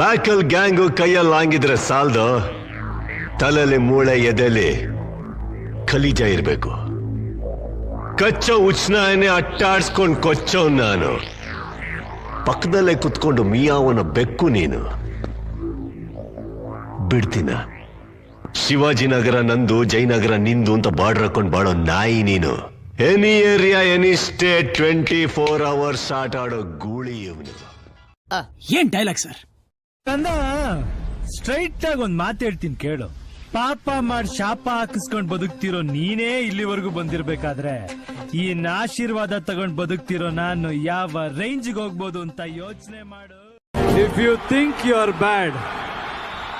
ಬ್ಯಾಕಲ್ gang ಕೈಯಲ್ಲಿ ಹಂಗಿದ್ರೆ ಸಾಲ್ದು, ತಲೆಲಿ ಮೂಳೆ ಎದೆಲಿ ಖಲೀಜ ಇರಬೇಕು. ಕಚ್ಚೋ ಉಚ್ನಾಯನೆ ಅಟ್ಟಾಡ್ಸ್ಕೊಂಡು ಕೊಚ್ಚೋ ನಾನು. ಪಕ್ಕದಲ್ಲೇ ಕುತ್ಕೊಂಡು ಮಿಯಾವನ ಬೆಕ್ಕು ನೀನು. ಬಿಡ್ತೀನ. ಶಿವಾಜಿನಗರ ನಂದು ಜಯನಗರ ನಿಂದು ಅಂತ ಬಾರ್ಡರ್ ಹಾಕೊಂಡು ಬಾಳೋ ನಾಯಿ ನೀನು. Any area any state twenty four hours ಆಟ ಆಡೋ ಗೂಳಿ ಇವನು. ಏನ್ ಡೈಲಾಗ್ ಸರ್ ಕಂದ ಸ್ಟ್ರೈಟ್ ಆಗಿ ಒಂದ್ ಮಾತು ಹೇಳ್ತೀನಿ ಕೇಳು. ಪಾಪ ಮಾಡಿ ಶಾಪ ಹಾಕಿಸ್ಕೊಂಡ್ ಬದುಕ್ತಿರೋ ನೀನೇ ಇಲ್ಲಿವರೆಗೂ ಬಂದಿರ್ಬೇಕಾದ್ರೆ ಈ ಆಶೀರ್ವಾದ ತಗೊಂಡ್ ಬದುಕ್ತಿರೋ ನಾನು ಯಾವ ರೇಂಜ್ಗೆ ಹೋಗ್ಬೋದು ಅಂತ ಯೋಚನೆ ಮಾಡು. If you think you are bad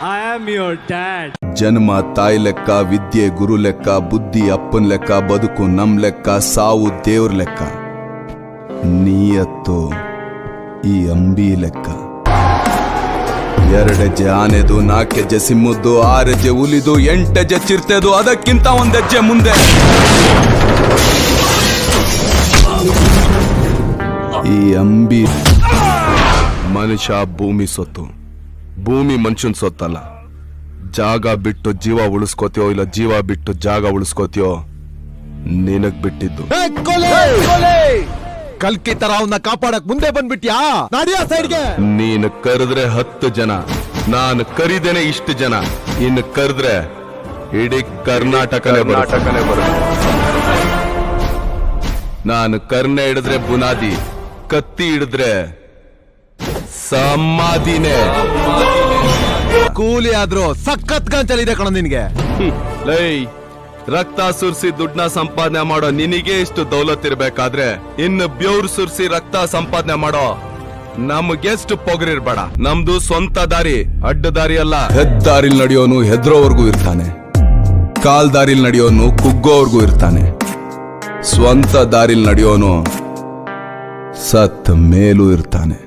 I am your dad ಜನ್ಮ ತಾಯಿ ಲೆಕ್ಕ ವಿದ್ಯೆ ಗುರು ಲೆಕ್ಕ ಬುದ್ಧಿ ಅಪ್ಪನ್ ಲೆಕ್ಕ ಬದುಕು ನಮ್ ಲೆಕ್ಕ ಸಾವು ದೇವ್ರ ಲೆಕ್ಕ. ನೀಯತ್ತು ಈ ಅಂಬಿ ಲೆಕ್ಕ. ಎರಡೆಜ್ಜೆ ಆನೆದು ನಾಲ್ಕೆಜ್ಜೆ ಸಿಮ್ಮದ್ದು ಆರೆಜ್ಜೆ ಹುಲಿದು ಎಂಟೆಜ್ಜೆ ಚಿರ್ತೆದು, ಅದಕ್ಕಿಂತ ಒಂದೆಜ್ಜೆ ಮುಂದೆ. ಈ ಅಂಬಿ ಮನುಷ್ಯ ಭೂಮಿ ಸೊತ್ತು. ಭೂಮಿ ಮನುಷ್ಯನ ಸೊತ್ತಲ್ಲ. ಜಾಗ ಬಿಟ್ಟು ಜೀವ ಉಳಿಸ್ಕೋತೀಯೋ ಇಲ್ಲ ಜೀವ ಬಿಟ್ಟು ಜಾಗ ಉಳಿಸ್ಕೋತೀಯೋ, ನಿನಗ್ ಬಿಟ್ಟಿದ್ದು. ಕಲ್ಕಿ ತರ ಅವನ್ನ ಕಾಪಾಡಕ್ ಮುಂದೆ ಬಂದ್ಬಿಟ್ಯಾ? ನೀನ್ ಸೈಡ್ಗೆ. ನೀನು ಕರೆದ್ರೆ ಹತ್ತು ಜನ ನಾನು ಕರಿದೇನೆ ಇಷ್ಟು ಜನ. ಇನ್ನು ಕರೆದ್ರೆ ಇಡೀ ಕರ್ನಾಟಕನೇ ಕರ್ನಾಟಕನೇ ಬರುತ್ತೆ. ನಾನು ಕರ್ಣ ಹಿಡಿದ್ರೆ ಬುನಾದಿ ಕತ್ತಿ ಹಿಡಿದ್ರೆ ಸಮಾಧಿನೇ ಕೂಲಿ ಆದ್ರೂ ಸಖತ್ ಇದೆ ಕಣ ನಿನ್ಗೆ. ಲೈ ರಕ್ತ ಸುರಿಸಿ ದುಡ್ಡನ್ನ ಸಂಪಾದನೆ ಮಾಡೋ ನಿನಗೆ ಇಷ್ಟು ದೌಲತ್ ಇರ್ಬೇಕಾದ್ರೆ ಇನ್ನು ಬೆವ್ರು ಸುರಿಸಿ ರಕ್ತ ಸಂಪಾದನೆ ಮಾಡೋ ನಮ್ಗೆಷ್ಟು ಪೊಗರಿರ್ಬೇಡ. ನಮ್ದು ಸ್ವಂತ ದಾರಿ ಅಡ್ಡ ದಾರಿ ಅಲ್ಲ. ಹೆದ್ದಾರಿಲ್ ನಡೆಯೋನು ಹೆದ್ರೋವರ್ಗೂ ಇರ್ತಾನೆ. ಕಾಲ್ ದಾರಿಲ್ ನಡೆಯೋನು ಕುಗ್ಗೋವರ್ಗೂ ಇರ್ತಾನೆ. ಸ್ವಂತ ದಾರಿಲ್ ನಡೆಯೋನು ಸತ್ ಮೇಲೂ ಇರ್ತಾನೆ.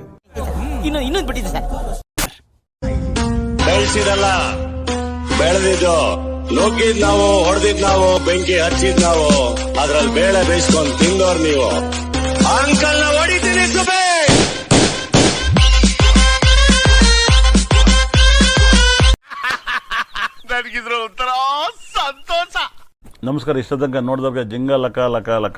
ಬೆಳೆಸಿರಲ್ಲ ಬೆಳೆದಿದ್ದು. ನುಗ್ಗಿದ್ ನಾವು ಹೊಡೆದಿದ್ ನಾವು ಬೆಂಕಿ ಹಚ್ಚಿದ್ ನಾವು ಅದ್ರಲ್ಲಿ ಬೇಳೆ ಬೇಯಿಸ್ಕೊಂಡು ತಿಂದೋರ್ ನೀವು. ಅಂಕಲ್ ನಾವು ಹೊಡಿತೀನಿ ಸುಬೇ ನನಗಿದ್ರು ಒಂಥರ ಸಂತೋಷ. ನಮಸ್ಕಾರ ಇಷ್ಟದಂಗ ನೋಡಿದಾಗ ನೋಡಿದವ್ರಿಗೆ ಜಿಂಗ ಲಕ ಲಕ ಲಕ.